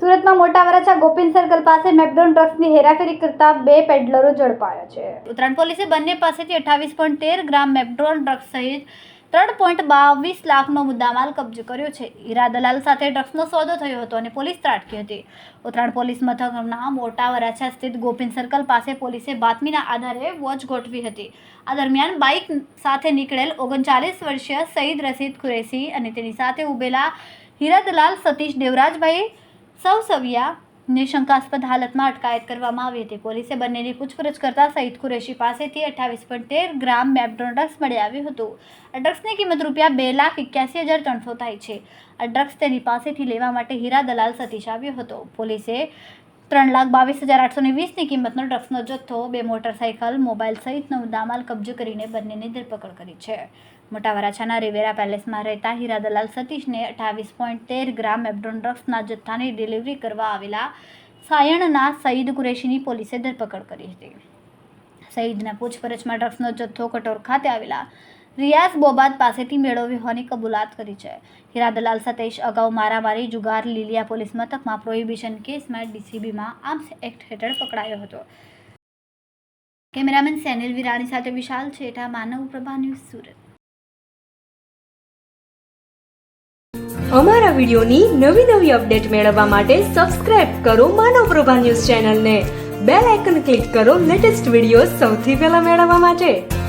સુરતમાં મોટા વરાછા ગોપીન સર્કલ પાસે મેપડોન ડ્રગ્સની હેરાફેરી કરતા બે પેડલરો ઝડપાયા છે. ઉત્તરાયણ પોલીસે બંને પાસેથી અઠાવીસ પોઈન્ટ તેર ગ્રામ મેપડોન ડ્રગ્સ સહિત ત્રણ પોઈન્ટ બાવીસ લાખનો મુદ્દામાલ કબજે કર્યો છે. હીરા દલાલ સાથે ડ્રગ્સનો સોદો થયો હતો અને પોલીસ ત્રાટકી હતી. ઉત્તરાયણ પોલીસ મથકના મોટા વરાછા સ્થિત ગોપીન સર્કલ પાસે પોલીસે બાતમીના આધારે વોચ ગોઠવી હતી. આ દરમિયાન બાઇક સાથે નીકળેલ ઓગણચાલીસ વર્ષીય સઈદ રસીદ કુરેશી અને તેની સાથે ઉભેલા હીરા દલાલ સતીશ દેવરાજભાઈ સૌસવિયાને શંકાસ્પદ હાલતમાં અટકાયત કરવામાં આવી હતી. પોલીસે બંનેની પૂછપરછ કરતા સઈદ કુરેશી પાસેથી અઠ્ઠાવીસ પોઈન્ટ તેર ગ્રામ મેપડોન ડ્રગ્સ મળી આવ્યું હતું. આ ડ્રગ્સની કિંમત રૂપિયા બે લાખ એક્યાસી હજાર ત્રણસો થાય છે. આ ડ્રગ્સ તેની પાસેથી લેવા માટે હીરા દલાલ સતીશ આવ્યો હતો. પોલીસે ત્રણ લાખ બાવીસ હજાર આઠસો ને વીસની કિંમતનો ડ્રગ્સનો જથ્થો, બે મોટરસાઇકલ મોબાઈલ સહિતનો મુદ્દામાલ કબજો કરીને બંનેની ધરપકડ કરી છે. મોટા વરાછાના રિવેરા પેલેસમાં રહેતા હીરા દલાલ સતીશને અઠાવીસ પોઈન્ટ તેર ગ્રામ એબડોન ડ્રગ્સના જથ્થાની ડિલિવરી કરવા આવેલા સાયણના સઈદ કુરેશીની પોલીસે ધરપકડ કરી હતી. સઈદના પૂછપરછમાં ડ્રગ્સનો જથ્થો કટોર ખાતે આવેલા રિયાઝ બોબાદ પાસેથી મેળવ્યો હોવાની કબૂલાત કરી છે. હીરા દલાલ સતીશ અગાઉ મારામારી, જુગાર, લીલિયા પોલીસ મથકમાં પ્રોહિબિશન કેસમાં ડીસીબીમાં આર્મ્સ એક્ટ હેઠળ પકડાયો હતો. કેમેરામેન સેનિલ વિરાણી સાથે વિશાલ છેઠા માનવ પ્રભા ન્યૂઝ સુરત. અમારા વિડીયોની નવી નવી અપડેટ મેળવવા માટે સબસ્ક્રાઇબ કરો માનવ પ્રભા ન્યૂઝ ચેનલને. બેલ આઇકન ક્લિક કરો લેટેસ્ટ વીડિયો સૌથી પહેલા મેળવવા માટે.